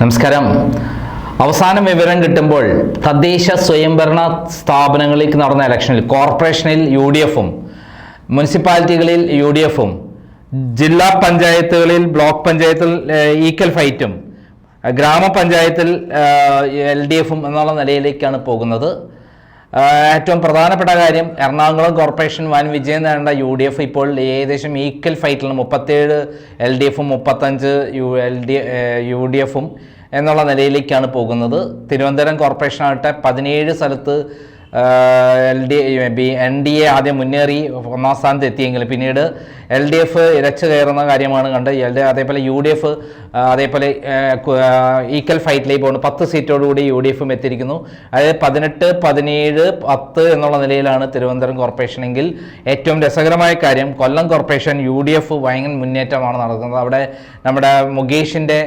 നമസ്കാരം. അവസാനം വിവരം കിട്ടുമ്പോൾ തദ്ദേശ സ്വയംഭരണ സ്ഥാപനങ്ങളിലേക്ക് നടന്ന ഇലക്ഷനിൽ കോർപ്പറേഷനിൽ യു ഡി എഫും മുനിസിപ്പാലിറ്റികളിൽ യു ഡി എഫും ജില്ലാ പഞ്ചായത്തുകളിൽ ബ്ലോക്ക് പഞ്ചായത്തിൽ ഈക്വൽ ഫൈറ്റും ഗ്രാമപഞ്ചായത്തിൽ എൽ ഡി എഫും എന്നുള്ള നിലയിലേക്കാണ് പോകുന്നത്. ഏറ്റവും പ്രധാനപ്പെട്ട കാര്യം എറണാകുളം കോർപ്പറേഷൻ വൻ വിജയം നേടേണ്ട യു ഡി എഫ് ഇപ്പോൾ ഏകദേശം ഈക്വൽ ഫൈറ്റിൽ മുപ്പത്തേഴ് എൽ ഡി എഫും മുപ്പത്തഞ്ച് U L D U D എഫും എന്നുള്ള നിലയിലേക്കാണ് പോകുന്നത്. തിരുവനന്തപുരം കോർപ്പറേഷനാകട്ടെ പതിനേഴ് സ്ഥലത്ത് L D B N D A ആദ്യം മുന്നേറി ഒന്നാം സ്ഥാനത്ത് എത്തിയെങ്കിലും പിന്നീട് എൽ ഡി എഫ് ഇരച്ചു കയറുന്ന കാര്യമാണ് കണ്ട് എൽ ഡി അതേപോലെ യു ഡി എഫ് അതേപോലെ ഈക്വൽ ഫൈറ്റിലേക്ക് പോകുന്നു. പത്ത് സീറ്റോടുകൂടി യു ഡി എഫും എത്തിയിരിക്കുന്നു. അതായത് പതിനെട്ട് പതിനേഴ് പത്ത് എന്നുള്ള നിലയിലാണ് തിരുവനന്തപുരം കോർപ്പറേഷനെങ്കിൽ ഏറ്റവും രസകരമായ കാര്യം Kollam corporation U D F ഭയങ്കര മുന്നേറ്റമാണ് നടക്കുന്നത് അവിടെ നമ്മുടെ മുകേഷിന്റെ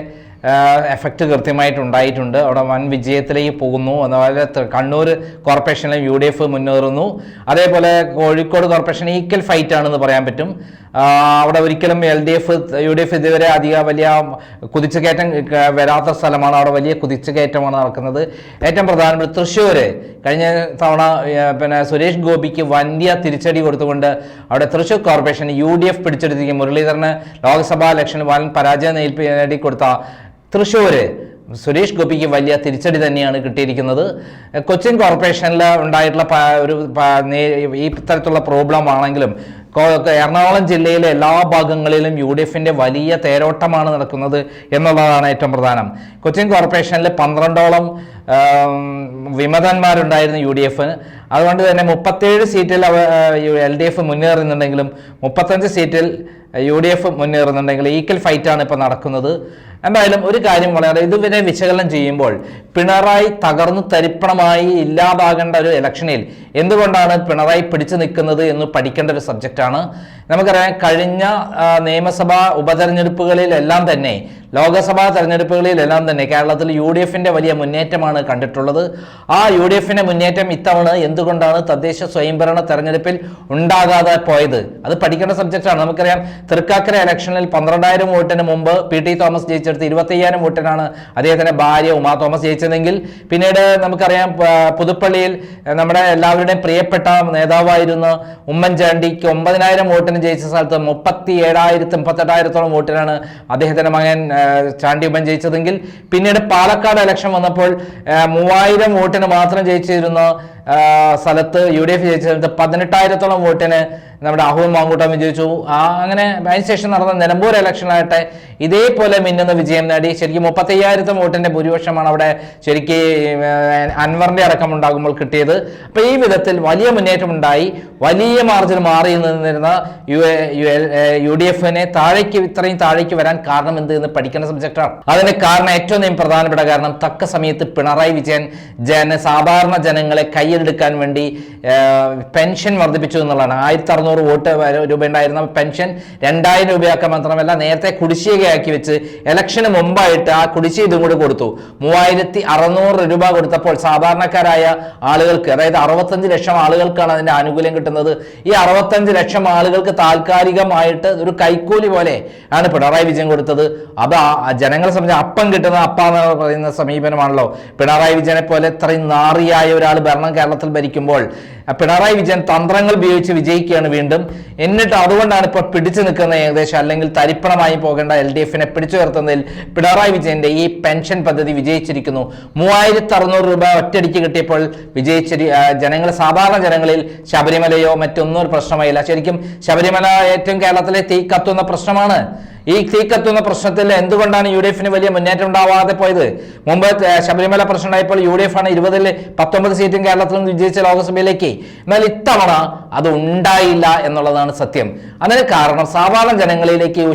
എഫക്റ്റ് കൃത്യമായിട്ട് ഉണ്ടായിട്ടുണ്ട് അവിടെ വൻ വിജയത്തിലേക്ക് പോകുന്നു. അതുപോലെ കണ്ണൂർ കോർപ്പറേഷനിലും യു ഡി എഫ് മുന്നേറുന്നു. അതേപോലെ കോഴിക്കോട് കോർപ്പറേഷൻ ഈക്വൽ ഫൈറ്റ് ആണെന്ന് പറയാൻ പറ്റും. അവിടെ ഒരിക്കലും L D F U D F ഇതുവരെ അധിക വലിയ കുതിച്ചുകയറ്റം വരാത്ത സ്ഥലമാണ്. അവിടെ വലിയ കുതിച്ചുകയറ്റമാണ് നടക്കുന്നത്. ഏറ്റവും പ്രധാനപ്പെട്ട തൃശ്ശൂർ കഴിഞ്ഞ തവണ പിന്നെ സുരേഷ് ഗോപിക്ക് വലിയ തിരിച്ചടി കൊടുത്തുകൊണ്ട് അവിടെ Thrissur corporation U D F പിടിച്ചെടുത്തിരിക്കും മുരളീധരന് ലോക്സഭാ ഇലക്ഷൻ വൻ പരാജയം നേടി നേടിക്കൊടുത്ത തൃശ്ശൂര്. സുരേഷ് ഗോപിക്ക് വലിയ തിരിച്ചടി തന്നെയാണ് കിട്ടിയിരിക്കുന്നത്. കൊച്ചിൻ കോർപ്പറേഷനിൽ ഉണ്ടായിട്ടുള്ള ഒരു ഈ തരത്തിലുള്ള പ്രോബ്ലം ആണെങ്കിലും എറണാകുളം ജില്ലയിലെ എല്ലാ ഭാഗങ്ങളിലും യു ഡി എഫിന്റെ വലിയ തേരോട്ടമാണ് നടക്കുന്നത് എന്നുള്ളതാണ് ഏറ്റവും പ്രധാനം. കൊച്ചിൻ കോർപ്പറേഷനിൽ പന്ത്രണ്ടോളം വിമതന്മാരുണ്ടായിരുന്നു യു ഡി എഫ്. അതുകൊണ്ട് തന്നെ മുപ്പത്തേഴ് സീറ്റിൽ എൽ ഡി എഫ് മുന്നേറുന്നുണ്ടെങ്കിലും മുപ്പത്തഞ്ച് സീറ്റിൽ യു ഡി എഫ് മുന്നേറുന്നുണ്ടെങ്കിൽ ഈക്വൽ ഫൈറ്റാണ് ഇപ്പോൾ നടക്കുന്നത്. എന്തായാലും ഒരു കാര്യം വളരെ ഇതുവരെ വിശകലനം ചെയ്യുമ്പോൾ പിണറായി തകർന്നു തരിപ്പണമായി ഇല്ലാതാകേണ്ട ഒരു ഇലക്ഷനിൽ എന്തുകൊണ്ടാണ് പിണറായി പിടിച്ചു നിൽക്കുന്നത് എന്ന് പഠിക്കേണ്ട ഒരു സബ്ജക്റ്റാണ്. നമുക്കറിയാം കഴിഞ്ഞ നിയമസഭാ ഉപതെരഞ്ഞെടുപ്പുകളിലെല്ലാം തന്നെ ലോകസഭാ തെരഞ്ഞെടുപ്പുകളിലെല്ലാം തന്നെ കേരളത്തിൽ യു വലിയ മുന്നേറ്റമാണ് കണ്ടിട്ടുള്ളത്. ആ യു ഡി എഫിന്റെ മുന്നേറ്റം ഇത്തവണ എന്തുകൊണ്ടാണ് തദ്ദേശ സ്വയംഭരണ തെരഞ്ഞെടുപ്പിൽ ഉണ്ടാകാതെ പോയത്? അത് പഠിക്കേണ്ട സബ്ജക്റ്റാണ് നമുക്കറിയാം തൃക്കാക്കര ഇലക്ഷനിൽ പന്ത്രണ്ടായിരം വോട്ടിന് മുമ്പ് പി ടി തോമസ് ജയിച്ചെടുത്ത് ഇരുപത്തയ്യായിരം വോട്ടിനാണ് അദ്ദേഹത്തിന്റെ ഭാര്യ ഉമാ തോമസ് ജയിച്ചതെങ്കിൽ പിന്നീട് നമുക്കറിയാം പുതുപ്പള്ളിയിൽ നമ്മുടെ എല്ലാവരുടെയും പ്രിയപ്പെട്ട നേതാവായിരുന്ന ഉമ്മൻചാണ്ടിക്ക് ഒമ്പതിനായിരം വോട്ടിന് ജയിച്ച സ്ഥലത്ത് മുപ്പത്തി ഏഴായിരത്തി മുപ്പത്തെട്ടായിരത്തോളം വോട്ടിനാണ് അദ്ദേഹത്തിന്റെ മകൻ ചാണ്ടി ഉമ്മൻ ജയിച്ചതെങ്കിൽ പിന്നീട് പാലക്കാട് ഇലക്ഷൻ വന്നപ്പോൾ മൂവായിരം വോട്ടിന് മാത്രം ജയിച്ചിരുന്ന സ്ഥലത്ത് യു ഡി എഫ് ജയിച്ചിരുന്നത് പതിനെട്ടായിരത്തോളം വോട്ടിന് നമ്മുടെ അഹുൽ മാങ്കൂട്ടം വിജയിച്ചു. ആ അങ്ങനെ അതിനുശേഷം നടന്ന നിലമ്പൂർ ഇലക്ഷനായിട്ട് ഇതേപോലെ മിന്നുന്ന വിജയം നേടി. ശരിക്കും മുപ്പത്തയ്യായിരത്തും വോട്ടിന്റെ ഭൂരിപക്ഷമാണ് അവിടെ ശരിക്കും അൻവറിന്റെ അടക്കം ഉണ്ടാകുമ്പോൾ കിട്ടിയത്. അപ്പൊ ഈ വിധത്തിൽ വലിയ മുന്നേറ്റം ഉണ്ടായി. വലിയ മാർജിൻ മാറി നിന്നിരുന്ന യു യു ഡി എഫിനെ താഴേക്ക് ഇത്രയും താഴേക്ക് വരാൻ കാരണം എന്ത് എന്ന് പഠിക്കുന്ന സബ്ജക്റ്റാണ് അതിന് കാരണം ഏറ്റവും പ്രധാനപ്പെട്ട കാരണം തക്ക സമയത്ത് പിണറായി വിജയൻ ജന സാധാരണ ജനങ്ങളെ കയ്യിലെടുക്കാൻ വേണ്ടി പെൻഷൻ വർദ്ധിപ്പിച്ചു എന്നുള്ളതാണ്. ആയിരത്തി അറുന്നൂറ് വോട്ട് രൂപ ഉണ്ടായിരുന്ന പെൻഷൻ രണ്ടായിരം രൂപയാക്കാൻ മാത്രമല്ല നേരത്തെ കുടിശ്ശികയാക്കി വെച്ച് ഇലക്ഷന് മുമ്പായിട്ട് ആ കുടിശ്ശിക ഇതും കൂടി കൊടുത്തു. മൂവായിരത്തി അറുന്നൂറ് രൂപ കൊടുത്തപ്പോൾ സാധാരണക്കാരായ ആളുകൾക്ക് അതായത് അറുപത്തഞ്ച് ലക്ഷം ആളുകൾക്കാണ് അതിന്റെ ആനുകൂല്യം കിട്ടുന്നത്. ഈ അറുപത്തഞ്ച് ലക്ഷം ആളുകൾക്ക് താൽക്കാലികമായിട്ട് ഒരു കൈക്കൂലി പോലെ ആണ് പിണറായി വിജയൻ കൊടുത്തത്. അത് ജനങ്ങളെ സംബന്ധിച്ച് അപ്പം കിട്ടുന്ന അപ്പ എന്ന് പറയുന്ന സമീപനമാണല്ലോ. പിണറായി വിജയനെ പോലെ ഇത്രയും നാറിയായ ഒരാൾ ഭരണം കേരളത്തിൽ ഭരിക്കുമ്പോൾ പിണറായി വിജയൻ തന്ത്രങ്ങൾ ഉപയോഗിച്ച് വിജയിക്കുകയാണ് വീണ്ടും എന്നിട്ട് അതുകൊണ്ടാണ് ഇപ്പോൾ പിടിച്ചു നിൽക്കുന്ന ഏകദേശം അല്ലെങ്കിൽ തരിപ്പണമായി പോകേണ്ട എൽ ഡി എഫിനെ പിടിച്ചു നിർത്തുന്നതിൽ പിണറായി വിജയന്റെ ഈ പെൻഷൻ പദ്ധതി വിജയിച്ചിരിക്കുന്നു. മൂവായിരത്തി അറുന്നൂറ് രൂപ ഒറ്റയടിക്ക് കിട്ടിയപ്പോൾ വിജയിച്ചിരി ജനങ്ങൾ സാധാരണ ജനങ്ങളിൽ ശബരിമലയോ മറ്റൊന്നും ഒരു പ്രശ്നമായില്ല. ശരിക്കും ശബരിമല ഏറ്റവും കേരളത്തിലെ തീ കത്തുന്ന പ്രശ്നമാണ്. ഈ തീ കത്തുന്ന പ്രശ്നത്തിൽ എന്തുകൊണ്ടാണ് യു ഡി എഫിന് വലിയ മുന്നേറ്റം ഉണ്ടാവാതെ പോയത്? മുമ്പ് ശബരിമല പ്രശ്നം ഉണ്ടായപ്പോൾ യു ഡി എഫ് ആണ് ഇരുപതിൽ പത്തൊമ്പത് സീറ്റും കേരളത്തിൽ നിന്ന് വിജയിച്ച ലോക്സഭയിലേക്ക്. എന്നാൽ ഇത്തവണ അത് ഉണ്ടായില്ല എന്നുള്ളതാണ് സത്യം. അതിന് കാരണം സാധാരണ ജനങ്ങളിലേക്ക്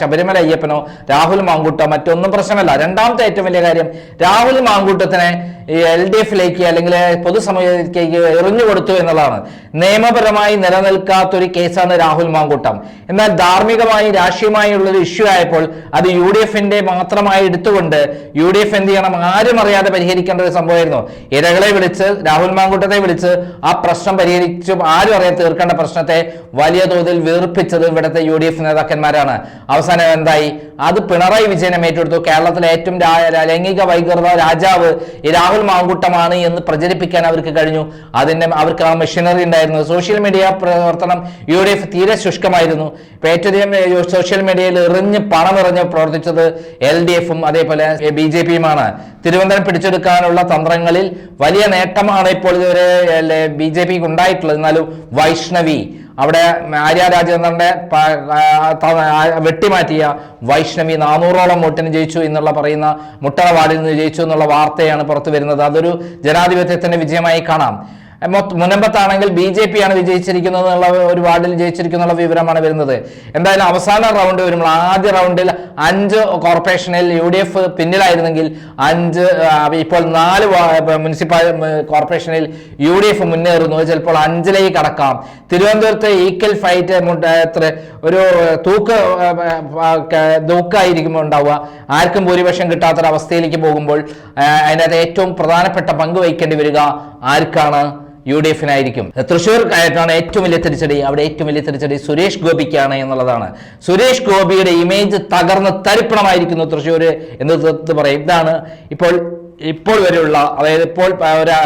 ശബരിമല അയ്യപ്പനോ രാഹുൽ മാങ്കൂട്ടോ മറ്റൊന്നും പ്രശ്നമല്ല. രണ്ടാമത്തെ ഏറ്റവും വലിയ കാര്യം രാഹുൽ മാങ്കൂട്ടത്തിനെ എൽ ഡി എഫിലേക്ക് അല്ലെങ്കിൽ പൊതുസമൂഹത്തിലേക്ക് എറിഞ്ഞു കൊടുത്തു എന്നുള്ളതാണ്. നിയമപരമായി നിലനിൽക്കാത്തൊരു കേസാണ് രാഹുൽ മാങ്കൂട്ടം. എന്നാൽ ധാർമ്മികമായി രാഷ്ട്രീയമായുള്ള ഒരു ഇഷ്യൂ ആയപ്പോൾ അത് യു ഡി എഫിന്റെ മാത്രമായി എടുത്തുകൊണ്ട് യു ഡി എഫ് എന്ത് ചെയ്യണം? ആരും അറിയാതെ പരിഹരിക്കേണ്ട ഒരു സംഭവമായിരുന്നു. ഇരകളെ വിളിച്ച് രാഹുൽ മാങ്കൂട്ടത്തെ വിളിച്ച് ആ പ്രശ്നം പരിഹരിച്ചും ആരും അറിയാതെ തീർക്കേണ്ട പ്രശ്നത്തെ വലിയ തോതിൽ വീർപ്പിച്ചത് ഇവിടുത്തെ യു ഡി എഫ് നേതാക്കന്മാരാണ്. അവസാനം എന്തായി? അത് പിണറായി വിജയനെ ഏറ്റെടുത്തു. കേരളത്തിലെ ഏറ്റവും ലൈംഗിക വൈകൃത രാജാവ് രാഹുൽ മാങ്കൂട്ടമാണ് എന്ന് പ്രചരിപ്പിക്കാൻ അവർക്ക് കഴിഞ്ഞു. അതിന്റെ അവർക്ക് ആ മെഷീനറി ഉണ്ടായിരുന്നു സോഷ്യൽ മീഡിയ പ്രവർത്തനം യു ഡി എഫ് തീരെ ശുഷ്കമായിരുന്നു. ഏറ്റവും സോഷ്യൽ മീഡിയയിൽ എറിഞ്ഞ് പണം എറിഞ്ഞ് പ്രവർത്തിച്ചത് എൽ ഡി എഫും അതേപോലെ ബി ജെ പിയുമാണ് തിരുവനന്തപുരം പിടിച്ചെടുക്കാനുള്ള തന്ത്രങ്ങളിൽ വലിയ നേട്ടമാണ് ഇപ്പോൾ ഇതുവരെ ബി ജെ പിക്ക് ഉണ്ടായിട്ടുള്ളത് എന്നാലും വൈഷ്ണവി അവിടെ ആര്യ രാജേന്ദ്രന്റെ വെട്ടിമാറ്റിയ വൈഷ്ണവി നാനൂറോളം വോട്ടിന് ജയിച്ചു എന്നുള്ള പറയുന്ന മുട്ടറ വാർഡിൽ നിന്ന് ജയിച്ചു എന്നുള്ള വാർത്തയാണ് പുറത്തു വരുന്നത്. അതൊരു ജനാധിപത്യത്തിന്റെ വിജയമായി കാണാം. മുനമ്പത്താണെങ്കിൽ ബി ജെ പി ആണ് വിജയിച്ചിരിക്കുന്നത് എന്നുള്ള ഒരു വാർഡിൽ ജയിച്ചിരിക്കുന്നുള്ള വിവരമാണ് വരുന്നത്. എന്തായാലും അവസാന റൗണ്ട് വരുമ്പോൾ ആദ്യ റൗണ്ടിൽ അഞ്ച് കോർപ്പറേഷനിൽ യു ഡി എഫ് പിന്നിലായിരുന്നെങ്കിൽ അഞ്ച് ഇപ്പോൾ നാല് മുനിസിപ്പാൽ കോർപ്പറേഷനിൽ യു ഡി എഫ് മുന്നേറുന്നു. ചിലപ്പോൾ അഞ്ചിലേക്ക് കടക്കാം. തിരുവനന്തപുരത്ത് ഈക്വൽ ഫൈറ്റ് ഒരു തൂക്ക് തൂക്കായിരിക്കും ഉണ്ടാവുക. ആർക്കും ഭൂരിപക്ഷം കിട്ടാത്തൊരവസ്ഥയിലേക്ക് പോകുമ്പോൾ അതിനകത്ത് ഏറ്റവും പ്രധാനപ്പെട്ട പങ്ക് വഹിക്കേണ്ടി വരിക ആർക്കാണ്? യു ഡി എഫിനായിരിക്കും തൃശ്ശൂർക്കായിട്ടാണ് ഏറ്റവും വലിയ തിരിച്ചടി. അവിടെ ഏറ്റവും വലിയ തിരിച്ചടി സുരേഷ് ഗോപിക്കാണ് എന്നുള്ളതാണ്. സുരേഷ് ഗോപിയുടെ ഇമേജ് തകർന്ന് തരിപ്പണമായിരിക്കുന്നു തൃശ്ശൂർ എന്ന് പറയും. ഇതാണ് ഇപ്പോൾ ഇപ്പോൾ വരെയുള്ള അതായത് ഇപ്പോൾ ഒരു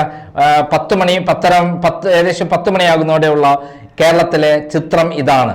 പത്ത് മണി പത്തര പത്ത് ഏകദേശം പത്ത് മണിയാകുന്നതോടെയുള്ള കേരളത്തിലെ ചിത്രം ഇതാണ്.